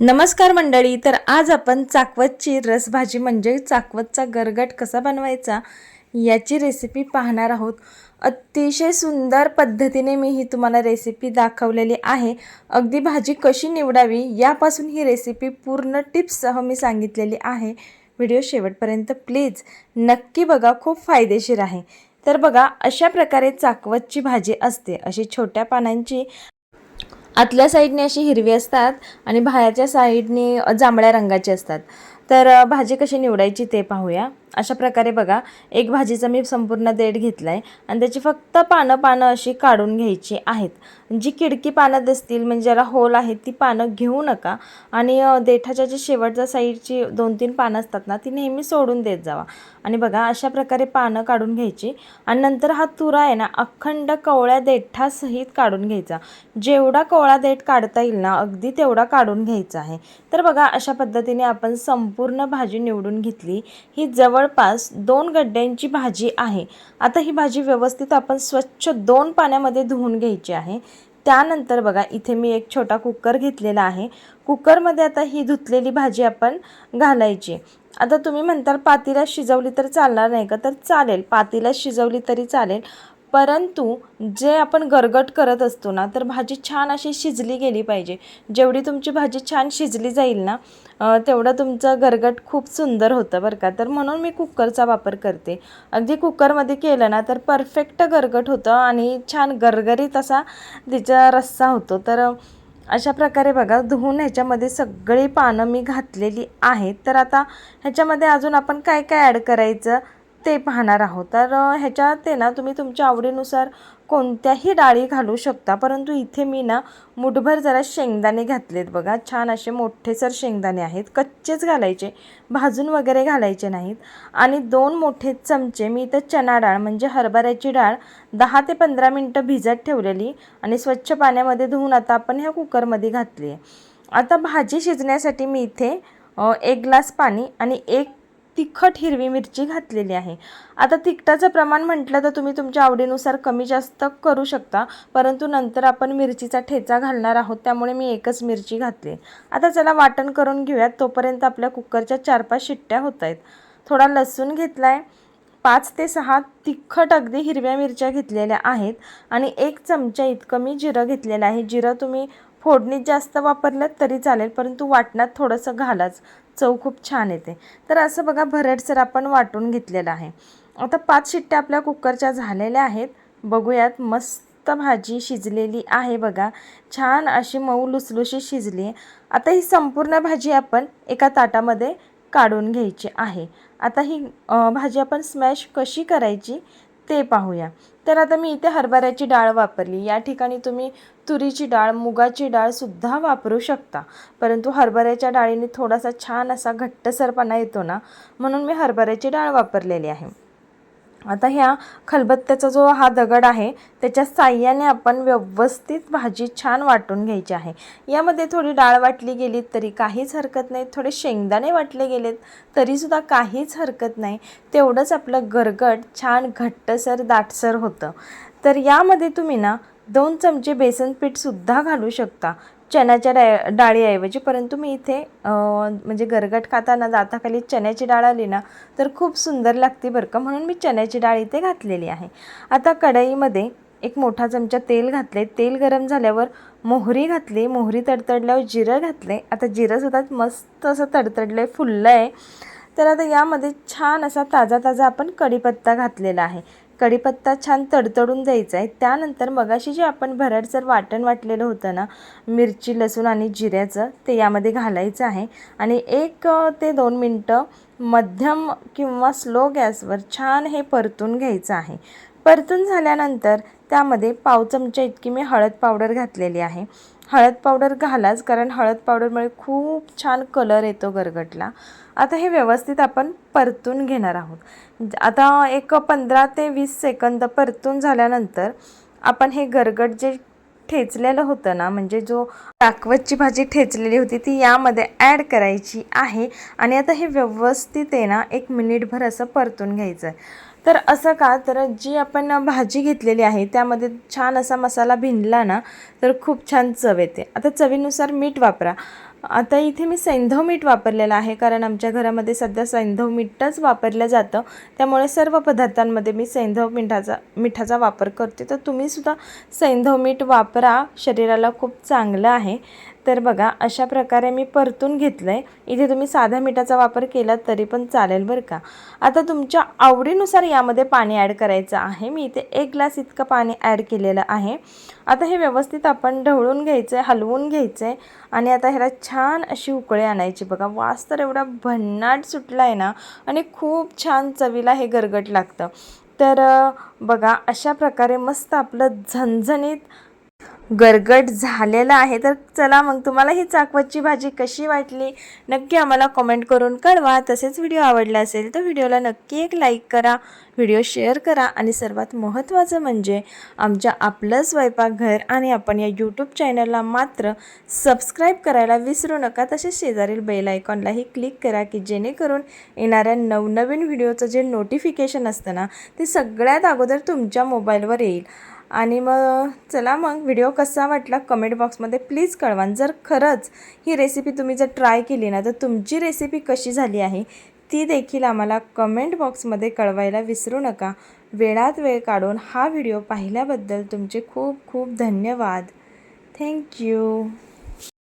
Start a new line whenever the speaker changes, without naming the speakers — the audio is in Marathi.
नमस्कार मंडळी तर आज आपण चाकवतची रसभाजी म्हणजे चाकवतचा गरगट कसा बनवायचा याची रेसिपी पाहणार आहोत. अतिशय सुंदर पद्धतीने मी ही तुम्हाला रेसिपी दाखवलेली आहे. अगदी भाजी कशी निवडावी यापासून ही रेसिपी पूर्ण टिप्ससह मी सांगितलेली आहे. व्हिडिओ शेवटपर्यंत प्लीज नक्की बघा खूप फायदेशीर आहे. तर बघा अशा प्रकारे चाकवतची भाजी असते. अशी छोट्या पानांची आतल्या साईडने अशी हिरवी असतात आणि बाहेरच्या साईडने जांभळ्या रंगाची असतात. तर भाजी कशी निवडायची ते पाहूया. अशा प्रकारे बघा एक भाजीचा मी संपूर्ण देठ घेतला आहे आणि त्याची फक्त पानं पानं अशी काढून घ्यायची आहेत. जी किडकी पानं दिसतील म्हणजे ज्याला होल आहेत ती पानं घेऊ नका. आणि देठाच्या जी शेवटच्या साईडची दोन तीन पानं असतात ना ती नेहमी सोडून देत जावा. आणि बघा अशा प्रकारे पानं काढून घ्यायची. आणि नंतर हा तुरा आहे ना अखंड कवळ्या देठासहित काढून घ्यायचा. जेवढा कवळा देठ काढता येईल ना अगदी तेवढा काढून घ्यायचा आहे. तर बघा अशा पद्धतीने आपण संपूर्ण भाजी निवडून घेतली. ही जवळ जवळपास दोन गड्ड्यांची भाजी आहे. आता ही भाजी व्यवस्थित आपण स्वच्छ दोन पाण्यामध्ये धुवून घ्यायची आहे. त्यानंतर बघा इथे मी एक छोटा कुकर घेतलेला आहे. कुकरमध्ये आता ही धुतलेली भाजी आपण घालायची. आता तुम्ही म्हणताल पातीला शिजवली तर चालणार नाही का? तर चालेल. पातीला शिजवली तरी चालेल. परंतु जे आपण गरगट करत असतो ना तर भाजी छान अशी शिजली गेली पाहिजे. जेवढी तुमची भाजी छान शिजली जाईल ना तेवढं तुमचं गरगट खूप सुंदर होतं बरं का. तर म्हणून मी कुकरचा वापर करते. अगदी कुकरमध्ये केलं ना तर परफेक्ट गरगट होतं आणि छान गरगरीत असा तिचा रस्सा होतो. तर अशा प्रकारे बघा धुवून ह्याच्यामध्ये सगळी पानं मी घातलेली आहेत. तर आता ह्याच्यामध्ये अजून आपण काय काय ॲड करायचं? ते पाहणार आहोत. तर ह्याच्यात ते ना तुम्ही तुमच्या आवडीनुसार कोणत्याही डाळी घालू शकता. परंतु इथे मी ना मुठभर जरा शेंगदाणे घातलेत बघा. छान असे मोठेसर शेंगदाणे आहेत. कच्चेच घालायचे. भाजून वगैरे घालायचे नाहीत. आणि दोन मोठे चमचे मी इथं चना डाळ म्हणजे हरभऱ्याची डाळ दहा ते पंधरा मिनटं भिजत ठेवलेली आणि स्वच्छ पाण्यामध्ये धुवून आता आपण ह्या कुकरमध्ये घातली आहे आता भाजी शिजण्यासाठी मी इथे एक ग्लास पाणी आणि एक तिखट हिरवी मिरची घातलेली आहे. आता तिखटाचं प्रमाण म्हटलं तर तुम्ही तुमच्या आवडीनुसार कमी जास्त करू शकता परंतु नंतर आपण मिरचीचा ठेचा घालणार आहोत त्यामुळे मी एकच मिरची घातली. आता चला वाटण करून घेऊयात तोपर्यंत आपल्या कुकरच्या चार पाच शिट्ट्या होत आहेत. थोडा लसूण घेतला आहे पाच ते सहा तिखट अगदी हिरव्या मिरच्या घेतलेल्या आहेत आणि एक चमचा इतकं मी जिरं घेतलेलं आहे. जिरं तुम्ही फोडणीत जास्त वापरलं तरी चालेल परंतु वाटणात थोडंसं घालाच. चव खूप छान येते. तर असं बघा भरडसर आपण वाटून घेतलेलं आहे. आता पाच शिट्ट्या आपल्या कुकरच्या झालेल्या आहेत. बघूयात मस्त भाजी शिजलेली आहे बघा. छान अशी मऊ लुसलुशी शिजली. आहे आता ही संपूर्ण भाजी आपण एका ताटामध्ये काढून घ्यायची आहे. आता ही भाजी आपण स्मॅश कशी करायची? ते पाहूया. तर आता मी इथे हरभऱ्याची डाळ वापरली. या ठिकाणी तुम्ही तुरीची डाळ मुगाची डाळसुद्धा वापरू शकता. परंतु हरभऱ्याच्या डाळीने थोडासा छान असा घट्टसरपणा येतो ना म्हणून मी हरभऱ्याची डाळ वापरलेली आहे. आता ह्या खलबत्त्याचा जो हा दगड आहे त्याच्या साह्याने आपण व्यवस्थित भाजी छान वाटून घ्यायची आहे. यामध्ये थोडी डाळ वाटली गेली तरी काहीच हरकत नाही थोडे शेंगदाणे वाटले गेलेत तरीसुद्धा काहीच हरकत नाही. तेवढंच आपलं गरगट छान घट्टसर दाटसर होतं. तर यामध्ये तुम्ही ना दोन चमचे बेसन पीठसुद्धा घालू शकता. चण्याच्या डा डाळीऐवजी. परंतु मी इथे म्हणजे गरगट खाताना दाताखाली चण्याची डाळ आली ना तर खूप सुंदर लागते बरं का. म्हणून मी चण्याची डाळ इथे घातलेली आहे. आता कढईमध्ये एक मोठा चमचा तेल घातले तेल गरम झाल्यावर मोहरी घातली. मोहरी तडतडल्यावर जिरं घातले आता जिरंसुद्धा मस्त असं तडतडलं आहे फुललं आहे तर आता यामध्ये छान असा ताजा ताजा आपण कढीपत्ता घातलेला आहे. कढीपत्ता छान तडतडून द्यायचा आहे. त्यानंतर मगाशी जे आपण भरडसर वाटण वाटलेलं होतं ना मिरची लसूण आणि जिऱ्याचं ते यामध्ये घालायचं आहे. आणि एक ते दोन मिनटं मध्यम किंवा स्लो गॅसवर छान हे परतून घ्यायचं आहे. परतून झाल्यानंतर त्यामध्ये पाव चमचा इतकी मी हळद पावडर घातलेली आहे. हळद पावडर घालाच कारण हळद पावडरमुळे खूप छान कलर येतो गरगटला. आता हे व्यवस्थित आपण परतून घेणार आहोत. आता एक पंधरा ते वीस सेकंद परतून झाल्यानंतर आपण हे गरगट जे ठेचलेलं होतं ना म्हणजे जो दाखवतची भाजी ठेचलेली होती ती यामध्ये ॲड करायची आहे. आणि आता हे व्यवस्थित आहे ना एक मिनिटभर असं परतून घ्यायचं आहे तर असं का? तर जी आपण भाजी घेतलेली आहे त्यामध्ये छान असा मसाला भिनला ना तर खूप छान चव येते. आता चवीनुसार मीठ वापरा. आता इथे मी सैंधव मीठ वापरलेलं आहे कारण आमच्या घरामध्ये सध्या सैंधव मीठच वापरलं जातं. त्यामुळे सर्व पदार्थांमध्ये मी सैंधव मिठाचा मिठाचा वापर करते. तर तुम्हीसुद्धा सैंधव मीठ वापरा. शरीराला खूप चांगलं आहे. तर बघा अशा प्रकारे मी परतून घेतलं आहे इथे तुम्ही साध्या मिठाचा वापर केला तरी पण चालेल बरं का. आता तुमच्या आवडीनुसार यामध्ये पाणी ॲड करायचं आहे. मी इथे एक ग्लास इतकं पाणी ॲड केलेलं आहे. आता हे व्यवस्थित आपण ढवळून घ्यायचं आहे हलवून घ्यायचं आहे आणि आता ह्याला छान अशी उकळी आणायची. बघा वास तर एवढा भन्नाट सुटला आहे ना आणि खूप छान चवीला हे गरगट लागतं. तर बघा अशा प्रकारे मस्त आपलं झणझणीत गरगट झालेलं आहे. तर चला मग तुम्हाला ही चाकवतची भाजी कशी वाटली? नक्की आम्हाला कमेंट करून कळवा. तसेच व्हिडिओ आवडला असेल तर व्हिडिओला नक्की एक लाईक करा व्हिडिओ शेअर करा आणि सर्वात महत्त्वाचं म्हणजे आमच्या आपलं स्वयंपाकघर आणि आपण या यूट्यूब चॅनलला मात्र सबस्क्राईब करायला विसरू नका. तसेच शेजारील बेल आयकॉनलाही क्लिक करा की जेणेकरून येणाऱ्या नवनवीन व्हिडिओचं जे नोटिफिकेशन असतं ना ते सगळ्यात अगोदर तुमच्या मोबाईलवर येईल. आणि मग चला मग व्हिडिओ कसा वाटला कमेंट बॉक्समध्ये प्लीज कळवा. जर खरंच ही रेसिपी तुम्ही जर ट्राय केली ना तर तुमची रेसिपी कशी झाली आहे ती देखील आम्हाला कमेंट बॉक्समध्ये कळवायला विसरू नका. वेळात वेळ काढून हा व्हिडिओ पाहिल्याबद्दल तुमचे खूप खूप धन्यवाद. थँक्यू